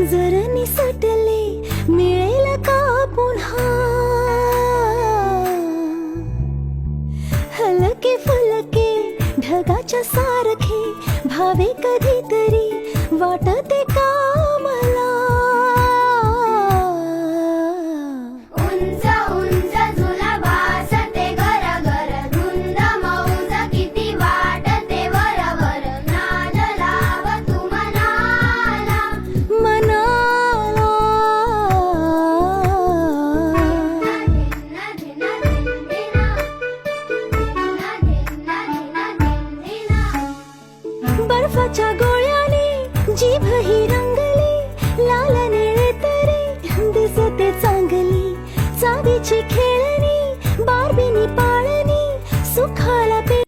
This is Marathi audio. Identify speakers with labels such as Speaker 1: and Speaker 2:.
Speaker 1: जर निसटले मिळेल का पुन्हा? हलके फुलके ढगाच्या सारखे भावे कधीतरी वाटते बर्फाच्या गोळ्याने जीभ ही रंगली लाल निळे तरी दिसते चांगली. चावीची खेळणी बारबीनी पाळणी सुखाला